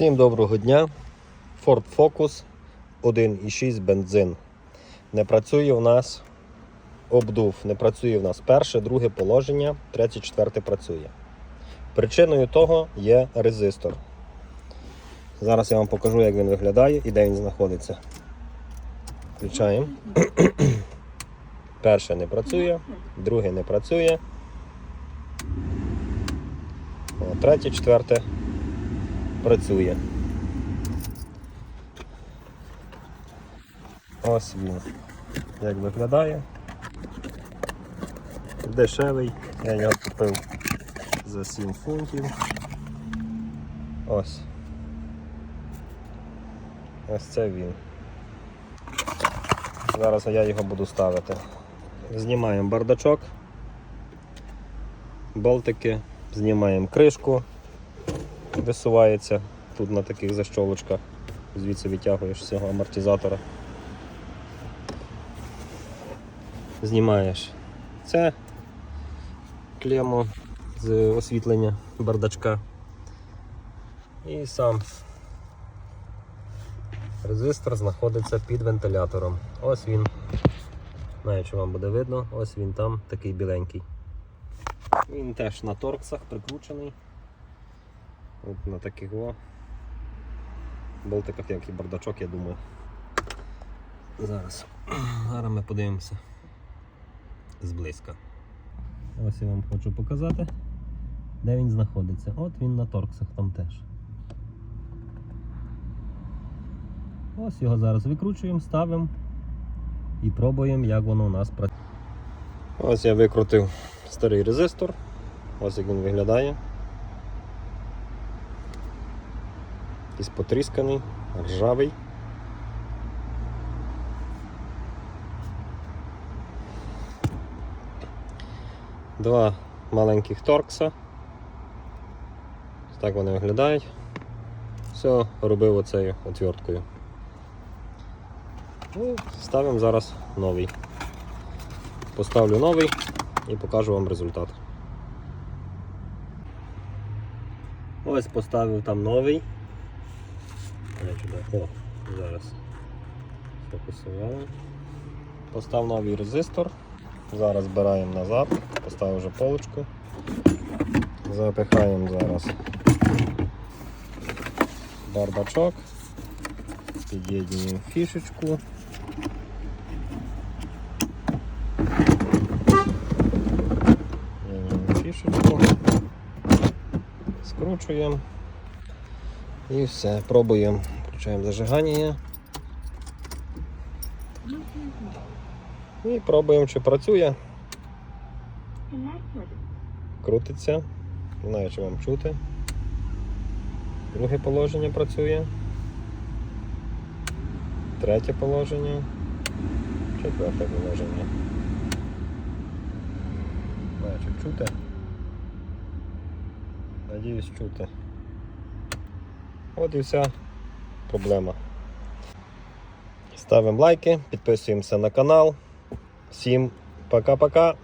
Всім доброго дня. Ford Focus 1,6 бензин. Не працює у нас обдув. Не працює у нас перше, друге положення, третє, четверте працює. Причиною того є резистор. Зараз я вам покажу, як він виглядає і де він знаходиться. Включаємо. Перше не працює, друге не працює. О, третє, четверте працює. Ось він. Як виглядає. Дешевий. Я його купив за 7 фунтів. Ось. Ось це він. Зараз я його буду ставити. Знімаємо бардачок, болтики, знімаємо кришку, висувається тут на таких защолочках. Звідси витягуєш з цього амортизатора. Знімаєш це клему з освітлення бардачка. І сам резистор знаходиться під вентилятором. Ось він. Знаю, чи вам буде видно, ось він там такий біленький. Він теж на торксах прикручений. От на таких о болтиках, як і бардачок, я думаю. Зараз. Зараз ми подивимося зблизька. Ось я вам хочу показати, де він знаходиться. От він на торксах там теж. Ось його зараз викручуємо, ставимо і пробуємо, як воно у нас працює. Ось я викрутив старий резистор. Ось як він виглядає. Якийсь потрісканий, ржавий. Два маленьких торкса. Так вони виглядають. Все робив оцею отверткою. Ну, ставимо зараз новий. Поставлю новий і покажу вам результат. Ось поставив там новий. О, зараз фокусували. Постав новий резистор. Зараз збираємо назад, поставив вже полочку. Запихаємо зараз бардачок, під'єднуємо фішечку. Фішечку, скручуємо і все, пробуємо. Включаємо зажигання. І пробуємо, чи працює. Крутиться. Не знаю, чи вам чути. Друге положення працює. Третє положення. Четверте положення. Не знаю, чи чути. Надіюсь, чути. От і вся проблема. Ставимо лайки, підписуємося на канал. Всім пока-пока.